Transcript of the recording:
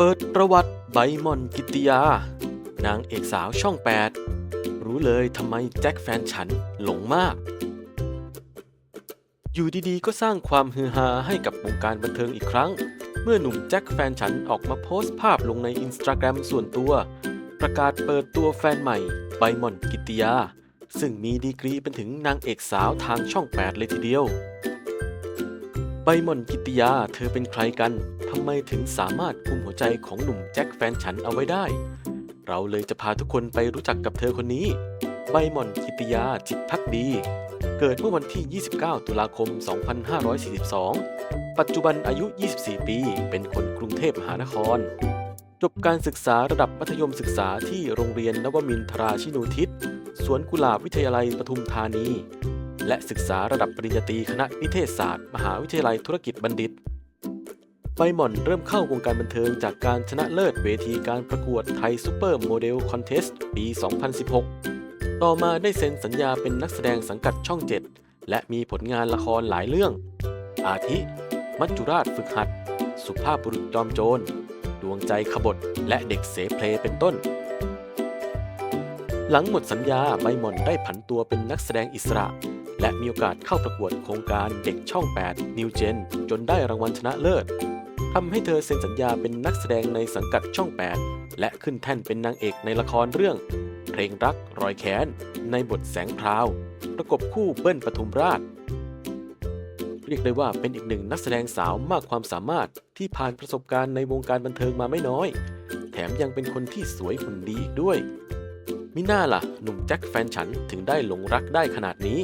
เปิดประวัติใบมอนกิติยา นางเอกสาวช่อง 8 รู้เลยทำไมแจ็คแฟนฉันหลงมาก อยู่ดีๆ ก็สร้างความฮือฮาให้กับวงการบันเทิงอีกครั้ง เมื่อหนุ่มแจ็คแฟนฉันออกมาโพสต์ภาพลงในอินสตาแกรมส่วนตัว ประกาศเปิดตัวแฟนใหม่ใบมอนกิติยา ซึ่งมีดีกรีเป็นถึงนางเอกสาวทางช่อง 8 เลยทีเดียวใบมอนกิติยาเธอเป็นใครกัน ทำไมถึงสามารถกุมหัวใจของหนุ่มแจ็คแฟนฉันเอาไว้ได้ เราเลยจะพาทุกคนไปรู้จักกับเธอคนนี้ ใบหม่อนกิตติยาจิตพักดี เกิดเมื่อวันที่ 29 ตุลาคม 2542 ปัจจุบันอายุ 24 ปี เป็นคนกรุงเทพมหานคร จบการศึกษาระดับมัธยมศึกษาที่โรงเรียนนวมินทราชินูทิศ สวนกุหลาบวิทยาลัยปทุมธานี และศึกษาระดับปริญญาตรีคณะนิเทศศาสตร์ มหาวิทยาลัยธุรกิจบัณฑิต ใบหม่อนเริ่มเข้าวงการบันเทิงจากการชนะเลิศเวทีการประกวดไทยซูเปอร์โมเดลคอนเทสต์ปี 2016 ต่อมาได้เซ็นสัญญาเป็นนักแสดงสังกัดช่อง 7 และมีผลงานละครหลายเรื่อง อาทิ มัจจุราชฝึกหัด สุภาพบุรุษจอมโจร ดวงใจขบฏ และเด็กเสเพลเป็นต้น หลังหมดสัญญาใบหม่อนได้ผันตัวเป็นนักแสดงอิสระและมีโอกาสเข้าประกวดโครงการเด็กช่อง 8 New Gen จนได้รางวัลชนะเลิศ ทำให้เธอเซ็นสัญญาเป็นนักแสดงในสังกัดช่อง 8 และขึ้นแท่นเป็นนางเอกในละครเรื่อง เพลงรักรอยแค้น ในบทแสงพราว ประกบคู่เบิ้ลปทุมราช เรียกได้ว่าเป็นอีกหนึ่งนักแสดงสาวมากความสามารถที่ผ่านประสบการณ์ในวงการบันเทิงมาไม่น้อย แถมยังเป็นคนที่สวยหุ่นดีด้วยมิน่าล่ะ หนุ่มแจ็คแฟนฉันถึงได้หลงรักได้ขนาดนี้